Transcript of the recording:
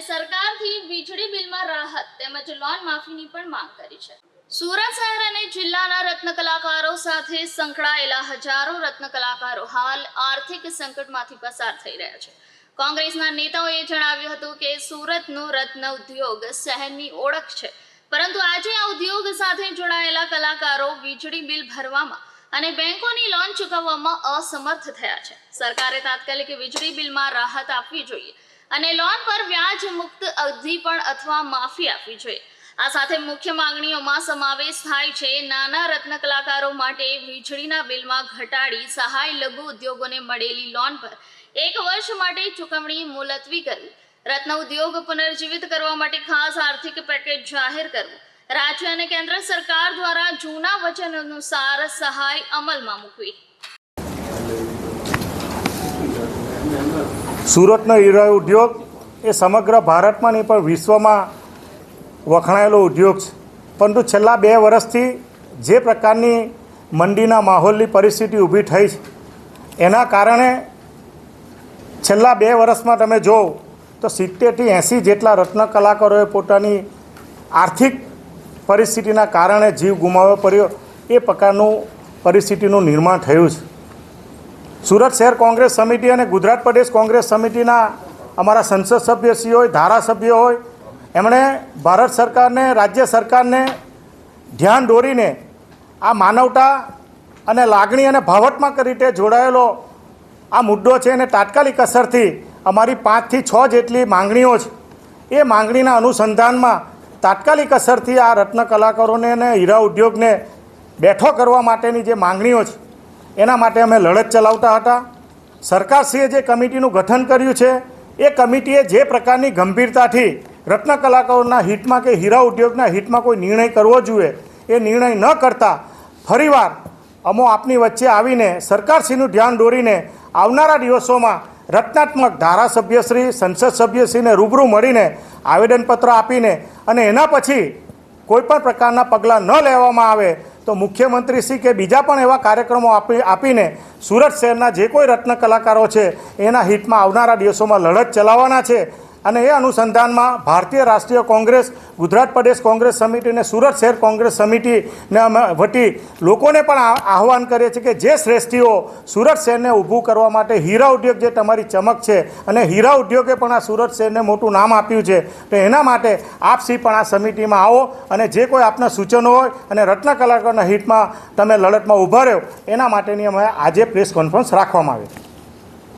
સરકારથી વીજળી બિલમાં રાહત તેમજ લોન માફીની પણ માંગ કરી છે. સુરત શહેર અને જિલ્લાના રત્ન કલાકારો સાથે સંકળાયેલા હજારો રત્ન કલાકારો હાલ આર્થિક સંકટમાંથી પસાર થઈ રહ્યા છે. કોંગ્રેસના નેતાઓએ જણાવ્યું હતું કે સુરતનો રત્ન ઉદ્યોગ શહેરની ઓળખ છે. પરંતુ આજે આ ઉદ્યોગ સાથે જોડાયેલા કલાકારો વીજળી બિલ ભરવામાં અને બેંકોની લોન ચૂકવવામાં અસમર્થ થયા છે. સરકારે તાત્કાલિક વીજળી બિલમાં રાહત આપવી જોઈએ અને લોન પર વ્યાજ મુક્ત અવધિ પણ અથવા માફી આપવી જોઈએ. આ સાથે મુખ્ય માંગણીઓમાં સમાવેશ થાય છે નાના રત્ન કલાકારો માટે વીજળીના બિલમાં ઘટાડી સહાય લઘુ ઉદ્યોગોને મળેલી લોન પર એક વર્ષ માટે ચૂકવણી મુલતવી કરવી. રત્ન ઉદ્યોગ પુનર્જીવિત કરવા માટે ખાસ આર્થિક પેકેજ જાહેર કરવું. રાજ્ય અને કેન્દ્ર સરકાર દ્વારા જૂના વચન અનુસાર સહાય અમલમાં મૂકવી. સુરતનો હીરા ઉદ્યોગ એ સમગ્ર ભારતમાં નહીં, પણ વિશ્વમાં વખણાયેલો ઉદ્યોગ છે. પરંતુ છેલ્લા બે વર્ષથી જે પ્રકારની મંડીના માહોલની પરિસ્થિતિ ઊભી થઈ છે, એના કારણે છેલ્લા બે વર્ષમાં તમે જો તો સિત્તેરથી એંસી જેટલા રત્ન કલાકારોએ પોતાની આર્થિક પરિસ્થિતિના કારણે જીવ ગુમાવવો પડ્યો. એ પ્રકારનું પરિસ્થિતિનું નિર્માણ થયું છે. સુરત શહેર કોંગ્રેસ સમિતિ અને ગુજરાત પ્રદેશ કોંગ્રેસ સમિતિના અમારા સંસદ સભ્યશ્રી હોય, ધારાસભ્યો હોય, એમણે ભારત સરકારને, રાજ્ય સરકારને ધ્યાન દોરીને આ માનવતા અને લાગણી અને ભાવાત્મક રીતે જોડાયેલો આ મુદ્દો છે એને તાત્કાલિક અસરથી અમારી પાંચથી છ જેટલી માંગણીઓ છે. એ માંગણીના અનુસંધાનમાં તાત્કાલિક અસરથી આ રત્ન કલાકારોને અને હીરા ઉદ્યોગને બેઠો કરવા માટેની જે માંગણીઓ છે, એના માટે અમે લડત ચલાવતા હતા. સરકારશ્રીએ જે કમિટીનું ગઠન કર્યું છે, એ કમિટીએ જે પ્રકારની ગંભીરતાથી રત્ન કલાકારોના હિતમાં કે હીરા ઉદ્યોગના હિતમાં કોઈ નિર્ણય કરવો જોઈએ, એ નિર્ણય ન કરતા ફરીવાર અમો આપની વચ્ચે આવીને સરકારશ્રીનું ધ્યાન દોરીને આવનારા દિવસોમાં રચનાત્મક ધારાસભ્યશ્રી સંસદ સભ્યશ્રીને રૂબરૂ મળીને આવેદનપત્ર આપીને અને એના પછી કોઈપણ પ્રકારના પગલાં ન લેવામાં આવે તો મુખ્યમંત્રીશ્રી કે બીજા પણ એવા કાર્યક્રમો આપી, આપીને સુરત શહેરના જે કોઈ રત્ન કલાકારો છે એના હિતમાં આવનારા દિવસોમાં લડત ચલાવવાના છે. અને એ અનુસંધાનમાં ભારતીય રાષ્ટ્રીય કોંગ્રેસ, ગુજરાત પ્રદેશ કોંગ્રેસ સમિતિ અને સુરત શહેર કોંગ્રેસ સમિતિને વતી લોકોને પણ આહવાન કરીએ છીએ કે જે શ્રેષ્ઠીઓ સુરત શહેરને ઊભું કરવા માટે હીરા ઉદ્યોગ જે તમારી ચમક છે અને હીરા ઉદ્યોગે પણ આ સુરત શહેરને મોટું નામ આપ્યું છે, તો એના માટે આપસી પણ આ સમિતિમાં આવો અને જે કોઈ આપના સૂચનો હોય અને રત્ન કલાકારના હિતમાં તમે લડતમાં ઊભા રહ્યો, એના માટેની અમે આજે પ્રેસ કોન્ફરન્સ રાખવામાં આવી.